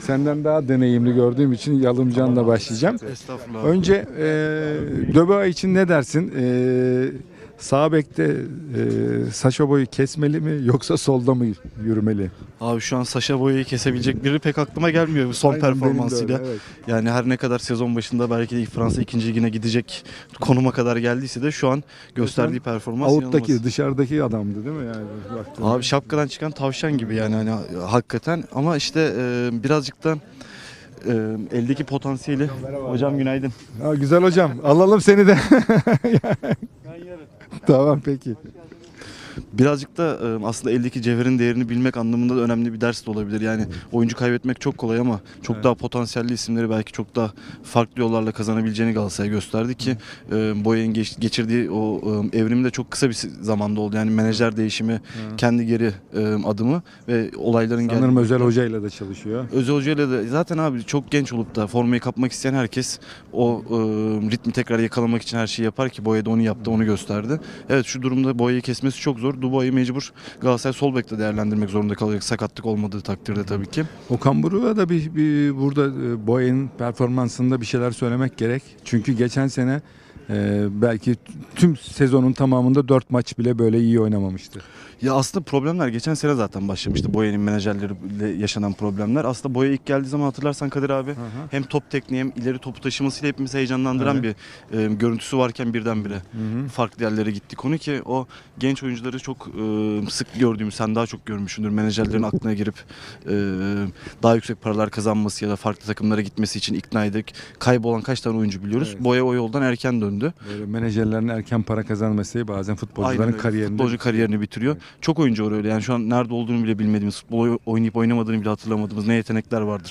senden daha deneyimli gördüğüm için Yalımcan'la başlayacağım. Estağfurullah. Önce e, Döbea için ne dersin? E, sağ bekte e, Saşa boyu kesmeli mi yoksa solda mı yürümeli? Abi şu an Saşa Boya'yı kesebilecek biri pek aklıma gelmiyor bu son Aynen, performansıyla. öyle, evet. Yani her ne kadar sezon başında belki de Fransa 2. ligine gidecek konuma kadar geldiyse de şu an gösterdiği performans Out'taki inanılmaz. dışarıdaki adamdı değil mi yani? baktığında? Abi şapkadan çıkan tavşan gibi yani hani hakikaten ama işte e, birazcık da e, eldeki potansiyeli. Hocam günaydın. Ha, güzel hocam. Alalım seni de. tamam peki. Birazcık da e, aslında eldeki cevherin değerini bilmek anlamında da önemli bir ders de olabilir. Yani oyuncu kaybetmek çok kolay ama çok Evet. daha potansiyelli isimleri belki çok daha farklı yollarla kazanabileceğini Galatasaray gösterdi ki e, Boya'nın geç- geçirdiği o e, evrimi de çok kısa bir zamanda oldu. Yani menajer değişimi, kendi geri e, adımı ve olayların Sanırım geldiği- Özel Hoca ile de çalışıyor. Özel Hoca ile de zaten abi çok genç olup da formayı kapmak isteyen herkes o e, ritmi tekrar yakalamak için her şeyi yapar ki Boya da onu yaptı, onu gösterdi. Evet şu durumda Boya'yı kesmesi çok zor. Dubois'u mecbur Galatasaray sol bekte değerlendirmek zorunda kalacak sakatlık olmadığı takdirde tabii ki. Okan Buruk'a da bir, bir burada e, Boya'nın performansında bir şeyler söylemek gerek. Çünkü geçen sene e, belki tüm sezonun tamamında 4 maç bile böyle iyi oynamamıştı. Ya aslında problemler geçen sene zaten başlamıştı Boya'nın menajerleriyle yaşanan problemler. Aslında Boya ilk geldiği zaman hatırlarsan Kadir abi hem top tekniği hem ileri topu taşımasıyla hepimizi heyecanlandıran bir e, görüntüsü varken birdenbire farklı yerlere gitti konu ki o genç oyuncuları çok e, sık gördüğümüz sen daha çok görmüşsündür menajerlerin aklına girip e, daha yüksek paralar kazanması ya da farklı takımlara gitmesi için ikna edip kaybolan kaç tane oyuncu biliyoruz. Evet. Boya o yoldan erken döndü. Böyle menajerlerin erken para kazanması bazen futbolcuların öyle. kariyerini Futbolcu kariyerini bitiriyor. Çok oyuncu var öyle yani şu an nerede olduğunu bile bilmediğimiz, futbol oynayıp oynamadığını bile hatırlamadığımız ne yetenekler vardır.